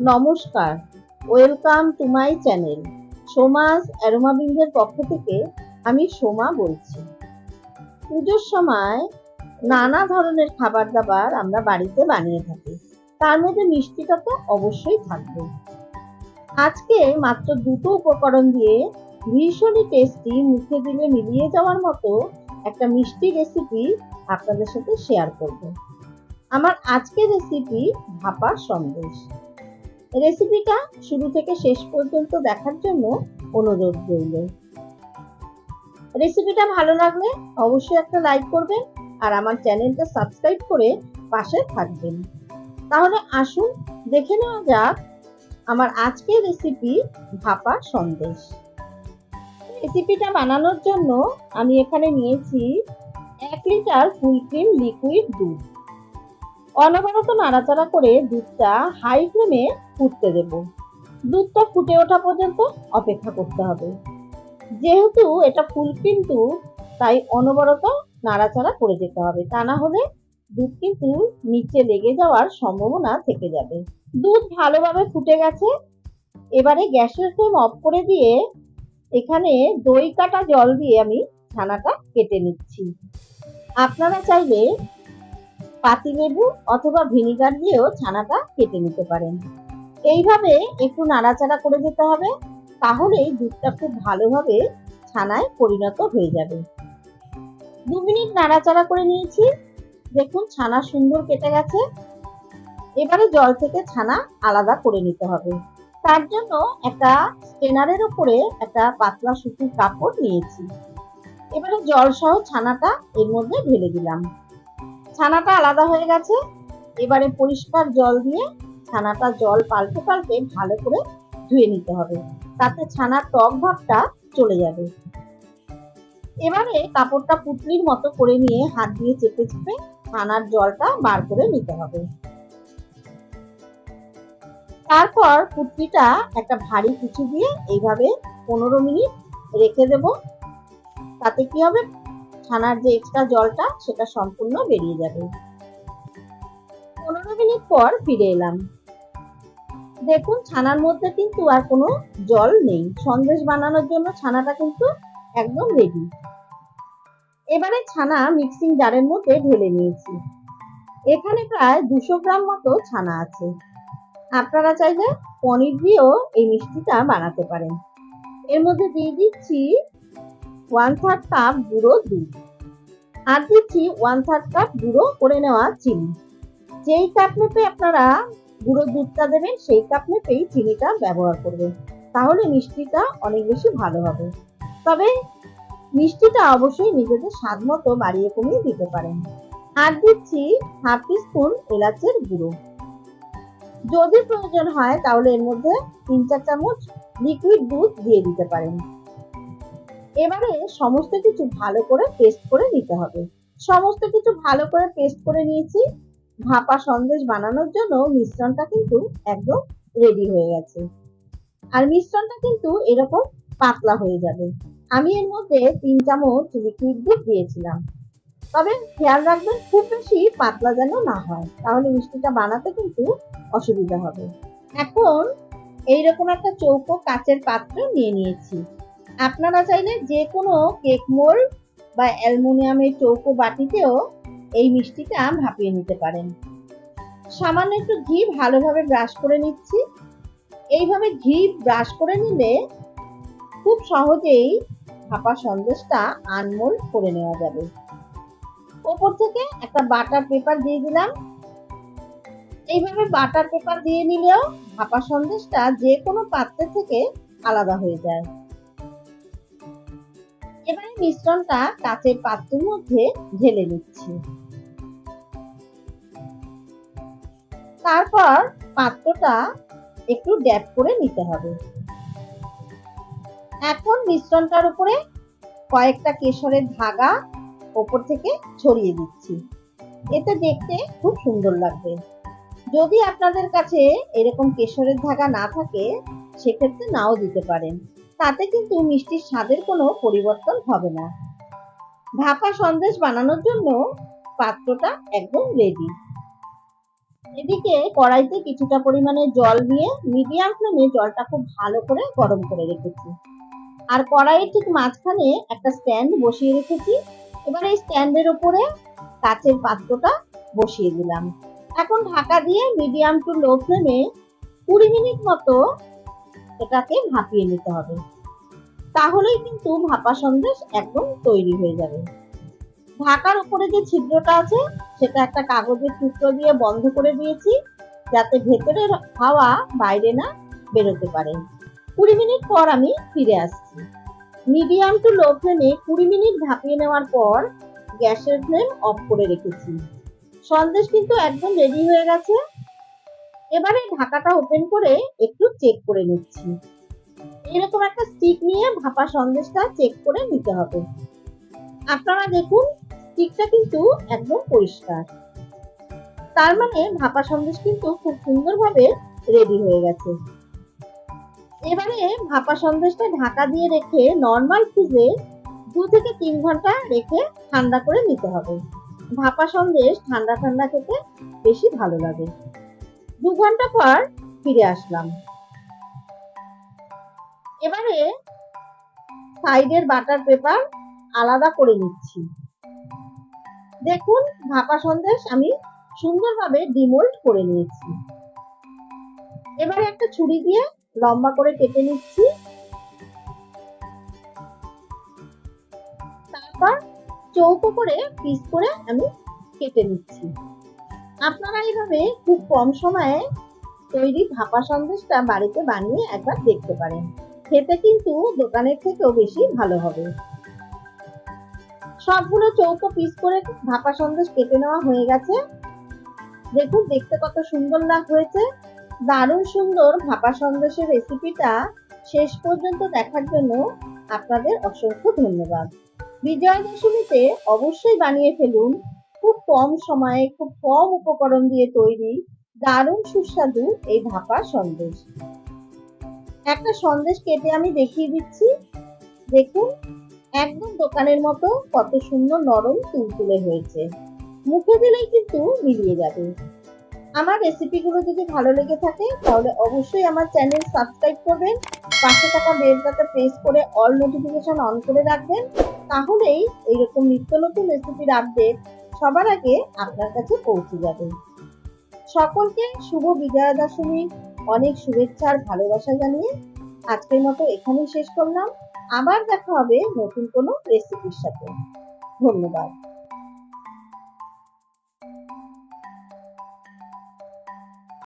নমস্কার। Welcome to my channel. Soma's অ্যারোমাবিন্দের পক্ষ থেকে আমি সোমা বলছি। পুজোর সময় নানা ধরনের খাবার দাবার আমরা বাড়িতে বানিয়ে থাকি। তার মধ্যে মিষ্টিটা তো অবশ্যই থাকবে। আজকে মাত্র দুটো উপকরণ দিয়ে ভীষণই টেস্টি মুখে দিলে মিলিয়ে যাওয়ার মতো একটা মিষ্টি রেসিপি আপনাদের সাথে শেয়ার করব। আমার আজকের রেসিপি ভাপা সন্দেশ। রেসিপিটা শুরু থেকে শেষ পর্যন্ত দেখার জন্য অনুরোধ রইল। রেসিপিটা ভালো লাগলে অবশ্যই একটা লাইক করবেন আর আমার চ্যানেলটা সাবস্ক্রাইব করে পাশে থাকবেন। তাহলে আসুন, দেখে নেওয়া যাক আমার আজকের রেসিপি ভাপা সন্দেশ। রেসিপিটা বানানোর জন্য আমি এখানে নিয়েছি এক লিটার ফুল ক্রিম লিকুইড দুধ। অনবরত নাড়াচাড়া করে দুধটা হাই ফ্লেমে ফুটতে দেব। দুধটা ফুটে ওঠা পর্যন্ত অপেক্ষা করতে হবে। যেহেতু এটা ফুল কিন্তু, তাই অনবরত নাড়াচাড়া করে যেতে হবে। তা না হলে দুধ কিন্তু নিচে লেগে যাওয়ার সম্ভাবনা থেকে যাবে। দুধ ভালোভাবে ফুটে গেছে। এবারে গ্যাসের ফ্লেম অফ করে দিয়ে এখানে দই কাটা জল দিয়ে আমি ছানাটা কেটে নিচ্ছি। আপনারা চাইলে পাতিলেবু অথবা ভিনিগার দিয়েও ছানাটা কেটে নিতে পারেন। এইভাবে একটু নাড়াচাড়া করে যেতে হবে, তাহলেই দুধটা খুব ভালোভাবে ছানায় পরিণত হয়ে যাবে। দু মিনিট নাড়াচাড়া করে নিয়েছি। দেখুন ছানা সুন্দর কেটে গেছে। এবারে জল থেকে ছানা আলাদা করে নিতে হবে। তার জন্য একটা স্টেনারের উপরে একটা পাতলা সুতির কাপড় নিয়েছি। এবারে জল সহ ছানাটা এর মধ্যে ঢেলে দিলাম। ছানাটা আলাদা হয়ে গেছে। এবারে পরিষ্কার জল দিয়ে ছানাটা জল পাল্টে পাল্টে ভালো করে ধুয়ে নিতে হবে। তাতে ছানার টক ভাবটা চলে যাবে। এবারে কাপড়টা পুটলির মতো করে নিয়ে হাত দিয়ে চেপে চেপে ছানার জলটা বার করে নিতে হবে। তারপর পুটলিটা একটা ভারী কিছু দিয়ে এইভাবে পনেরো মিনিট রেখে দেব। তাতে কি হবে? ছানার যে এক্সট্রা জলটা, সেটা সম্পূর্ণ বেরিয়ে যাবে। পনেরো মিনিট পর ফিরে এলাম। দেখুন, ছানার মধ্যে কিন্তু আর কোনো জল নেই। সন্দেশ বানানোর জন্য ছানাটা কিন্তু একদম রেডি এবারে ছানা মিক্সিং জারের মধ্যে ঢেলে নিয়েছি। এখানে প্রায় দুশো গ্রাম মতো ছানা আছে। আপনারা চাইলে পনির দিয়েও এই মিষ্টিটা বানাতে পারেন। এর মধ্যে দিয়ে দিচ্ছি ওয়ান থার্ড কাপ গুঁড়ো দুধ। আর দিচ্ছি ওয়ান থার্ড কাপ গুঁড়ো করে নেওয়া চিনি। যেই কাপ মেপে আপনারা গুঁড়ো দুধটা দেবেন, সেই কাপ মেপেই চিনিটা ব্যবহার করবেন। তাহলে মিষ্টিটা অনেক বেশি ভালো হবে। তবে মিষ্টিটা অবশ্যই নিজেদের স্বাদ মতো বাড়িয়ে কমিয়ে দিতে পারেন। আর দিচ্ছি হাফ স্পুন এলাচের গুঁড়ো। যদি প্রয়োজন হয়, তাহলে এর মধ্যে তিন চার চামচ লিকুইড দুধ দিয়ে দিতে পারেন। এবারে সমস্ত কিছু ভালো করে পেস্ট করে নিতে হবে। সমস্ত কিছু ভালো করে পেস্ট করে নিয়েছি। ভাপা সন্দেশ বানানোর জন্য মিশ্রণটা কিন্তু একদম রেডি হয়ে গেছে। আর মিশ্রণটা কিন্তু এরকম পাতলা হয়ে যাবে। আমি এর মধ্যে তিন চামচ লিকুইড দুধ দিয়েছিলাম। তবে খেয়াল রাখবেন, খুব বেশি পাতলা যেন না হয়। তাহলে মিষ্টিটা বানাতে কিন্তু অসুবিধা হবে। এখন এইরকম একটা চৌকো কাচের পাত্র নিয়ে নিয়েছি। আপনারা চাইলে যে কোনো কেক মোল্ড বা অ্যালুমিনিয়ামের চৌকো বাটিতেও এই মিষ্টিটা ভাপিয়ে নিতে পারেন। সামান্য একটু ঘি ভালোভাবে ব্রাশ করে নিচ্ছি। এইভাবে ঘি ব্রাশ করে নিলে খুব সহজেই ভাপা সন্দেশটা আনমোল করে নেওয়া যাবে। ওপর থেকে একটা বাটার পেপার দিয়ে দিলাম। এইভাবে বাটার পেপার দিয়ে নিলেও ভাপা সন্দেশটা যে কোনো পাত্রে থেকে আলাদা হয়ে যায়। এবারে মিশ্রণটা কাচের পাত্রের মধ্যে ঢেলে নিচ্ছি। তারপর পাত্রটা একটু ড্যাপ করে নিতে হবে। এখন মিশ্রণটার উপরে কয়েকটা কেশরের ধাগা ওপর থেকে ছড়িয়ে দিচ্ছি। এতে দেখতে খুব সুন্দর লাগবে। যদি আপনাদের কাছে এরকম কেশরের ধাগা না থাকে, সেক্ষেত্রে নাও দিতে পারেন। তাতে কিন্তু মিষ্টির স্বাদের কোনো পরিবর্তন হবে না। ভাপা সন্দেশ বানানোর জন্য পাত্রটা একদম রেডি এদিকে কড়াইতে কিছুটা পরিমাণে জল দিয়ে মিডিয়াম ফ্লেমে জলটা খুব ভালো করে গরম করে রেখেছি। আর কড়াইয়ের ঠিক মাঝখানে একটা স্ট্যান্ড বসিয়ে রেখেছি। এবার এই স্ট্যান্ডের উপরে কাচের পাত্রটা বসিয়ে দিলাম। এখন ঢাকা দিয়ে মিডিয়াম টু লো ফ্লেমে কুড়ি মিনিট মতো এটাকে ভাপিয়ে নিতে হবে। তাহলেই কিন্তু ভাপা সন্দেশ একদম তৈরি হয়ে যাবে। ঢাকার উপরে যে ছিদ্রটা আছে, সেটা একটা কাগজের টুকরো দিয়ে বন্ধ করে দিয়েছি, যাতে ভেতরের হাওয়া বাইরে না বেরোতে পারে। কুড়ি মিনিট পর আমি ফিরে আসছি। মিডিয়াম টু লো ফ্লেমে কুড়ি মিনিট ভাপিয়ে নেওয়ার পর গ্যাসের ফ্লেম অফ করে রেখেছি। সন্দেশ কিন্তু একদম রেডি হয়ে গেছে। এবারে ঢাকাটা ওপেন করে একটু চেক করে নিচ্ছি। এরকম একটা স্টিক নিয়ে ভাপা সন্দেশটা চেক করে নিতে হবে। আপনারা দেখুন স্টিকটা কিন্তু একদম পরিষ্কার। তার মানে ভাপা সন্দেশ কিন্তু খুব সুন্দরভাবে রেডি হয়ে গেছে। এবারে ভাপা সন্দেশটা ঢাকা দিয়ে রেখে নর্মাল ফ্রিজে দু থেকে তিন ঘণ্টা রেখে ঠান্ডা করে নিতে হবে। ভাপা সন্দেশ ঠান্ডা ঠান্ডা খেতে বেশি ভালো লাগে। দু ঘণ্টা পর ফিরে আসলাম। এবারে সাইডের বাটার পেপার আলাদা করে নিচ্ছি। দেখুন, ভাপা সন্দেশ আমি সুন্দরভাবে ডিমোল্ড করে নিয়েছি। এবারে একটা ছুরি দিয়ে লম্বা করে কেটে নিচ্ছি। তারপর চৌকো করে পিস করে আমি কেটে নিচ্ছি। আপনারা এইভাবে খুব কম সময়ে তৈরি ভাপা সন্দেশটা বাড়িতে বানিয়ে একবার দেখতে পারেন। খেতে কিন্তু দোকানের থেকেও বেশি ভালো হবে। সবগুলো চৌকো পিস করে ভাপা সন্দেশ কেটে নেওয়া হয়ে গেছে। দেখুন, দেখতে কত সুন্দর লাগ হয়েছে। দারুণ সুন্দর ভাপা সন্দেশের রেসিপিটা শেষ পর্যন্ত দেখার জন্য আপনাদের অসংখ্য ধন্যবাদ। বিজয়া দশমীতে অবশ্যই বানিয়ে ফেলুন। খুব কম সময়ে, খুব কম উপকরণ দিয়ে তৈরি দারুণ সুস্বাদু এই ভাপা সন্দেশ। একটা সন্দেশ কেটে আমি দেখিয়ে দিচ্ছি। দেখুন, একদম দোকানের মতো কত সুন্দর নরম তুলতুলে হয়েছে। মুখে দিলেই কিন্তু মিলিয়ে যাবে। আমার রেসিপিগুলো যদি ভালো লেগে থাকে, তাহলে অবশ্যই আমার চ্যানেল সাবস্ক্রাইব করবেন, পাশে থাকা বেলটাতে প্রেস করে অল নোটিফিকেশন অন করে রাখবেন, তাহলেই এইরকম নিত্য নতুন রেসিপির আপডেট সবার আগে আপনার কাছে পৌঁছে যাবে। সকলকে শুভ বিজয়া দশমী অনেক শুভেচ্ছা আর ভালোবাসা জানিয়ে আজকের মতো এখানেই শেষ করলাম। আবার দেখা হবে নতুন কোনো রেসিপির সাথে। ধন্যবাদ।